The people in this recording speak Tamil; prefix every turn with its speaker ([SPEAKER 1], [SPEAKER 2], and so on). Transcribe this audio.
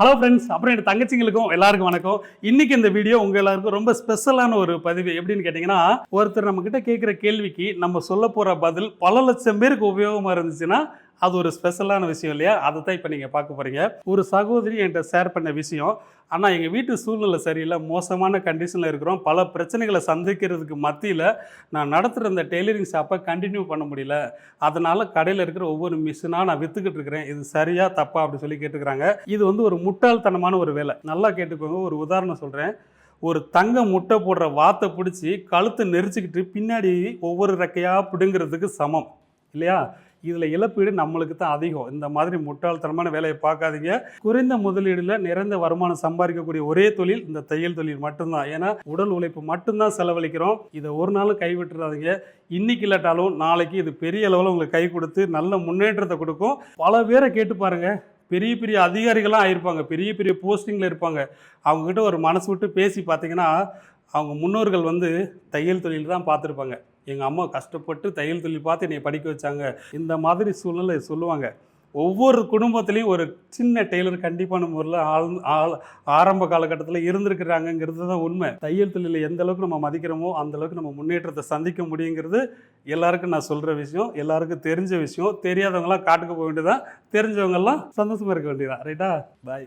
[SPEAKER 1] ஹலோ ஃப்ரெண்ட்ஸ் அப்புறம் என் தங்கச்சிங்களுக்கும் எல்லாருக்கும் வணக்கம். இன்னைக்கு இந்த வீடியோ உங்க எல்லாருக்கும் ரொம்ப ஸ்பெஷலான ஒரு பதிவு எப்படின்னு கேட்டிங்கன்னா ஒருத்தர் நம்ம கிட்ட கேட்குற கேள்விக்கு நம்ம சொல்ல போற பதில் பல லட்சம் பேருக்கு உபயோகமா இருந்துச்சுன்னா அது ஒரு ஸ்பெஷலான விஷயம் இல்லையா? அதை தான் இப்போ நீங்கள் பார்க்க போகிறீங்க ஒரு சகோதரி என்கிட்ட ஷேர் பண்ண விஷயம். ஆனால் எங்கள் வீட்டு சூழ்நிலை சரியில்லை. மோசமான கண்டிஷனில் இருக்கிறோம். பல பிரச்சனைகளை சந்திக்கிறதுக்கு மத்தியில் நான் நடத்துகிற இந்த டெய்லரிங் ஷாப்பை கண்டினியூ பண்ண முடியல. அதனால் கடையில் இருக்கிற ஒவ்வொரு மிஷினாக நான் விற்றுக்கிட்டு இருக்கிறேன். இது சரியா தப்பா அப்படி சொல்லி கேட்டுக்கிறாங்க. இது வந்து ஒரு முட்டாள்தனமான ஒரு வேலை. நல்லா கேட்டுக்கோங்க. ஒரு உதாரணம் சொல்கிறேன் ஒரு தங்க முட்டை போடுற வாத்தை பிடிச்சி கழுத்தை நெரிச்சிக்கிட்டு பின்னாடி ஒவ்வொரு ரெக்கையாக பிடுங்கிறதுக்கு சமம். இல்லையா? இதில் இழப்பீடு நம்மளுக்கு தான் அதிகம். இந்த மாதிரி முட்டாள்தனமான வேலையை பார்க்காதீங்க. குறைந்த முதலீடில் நிறைந்த வருமானம் சம்பாதிக்கக்கூடிய ஒரே தொழில் இந்த தையல் தொழில் மட்டும்தான். ஏன்னா உடல் உழைப்பு மட்டும்தான் செலவழிக்கிறோம். இதை ஒரு நாளும் கைவிட்டுறாதீங்க. இன்னைக்கு இல்லாட்டாலும் நாளைக்கு இது பெரிய அளவில் உங்களுக்கு கை கொடுத்து நல்ல முன்னேற்றத்தை கொடுக்கும். பல பேரை கேட்டு பாருங்கள் பெரிய பெரிய அதிகாரிகளாக ஆயிருப்பாங்க. பெரிய பெரிய போஸ்டிங்கில் இருப்பாங்க. அவங்கக்கிட்ட ஒரு மனசு விட்டு பேசி பார்த்தீங்கன்னா அவங்க முன்னோர்கள் வந்து தையல் தொழில் தான் பார்த்துருப்பாங்க. எங்கள் அம்மா கஷ்டப்பட்டு தையல் தொழில் பார்த்து என்னை படிக்க வச்சாங்க. இந்த மாதிரி சூழ்நிலை சொல்லுவாங்க. ஒவ்வொரு குடும்பத்துலேயும் ஒரு சின்ன டெய்லர் கண்டிப்பான முறையில் ஆள் ஆள் ஆரம்ப காலகட்டத்தில் இருந்திருக்கிறாங்கங்கிறது தான் உண்மை. தையல் தொழிலை எந்த அளவுக்கு நம்ம மதிக்கிறோமோ அந்த அளவுக்கு நம்ம முன்னேற்றத்தை சந்திக்க முடியுங்கிறது எல்லாருக்கும் நான் சொல்கிற விஷயம். எல்லாருக்கும் தெரிஞ்ச விஷயம். தெரியாதவங்களாம் காட்டுக்கு போக வேண்டியதான் தெரிஞ்சவங்கெல்லாம் சந்தோஷமாக இருக்க வேண்டியதான் ரைட்டா பாய்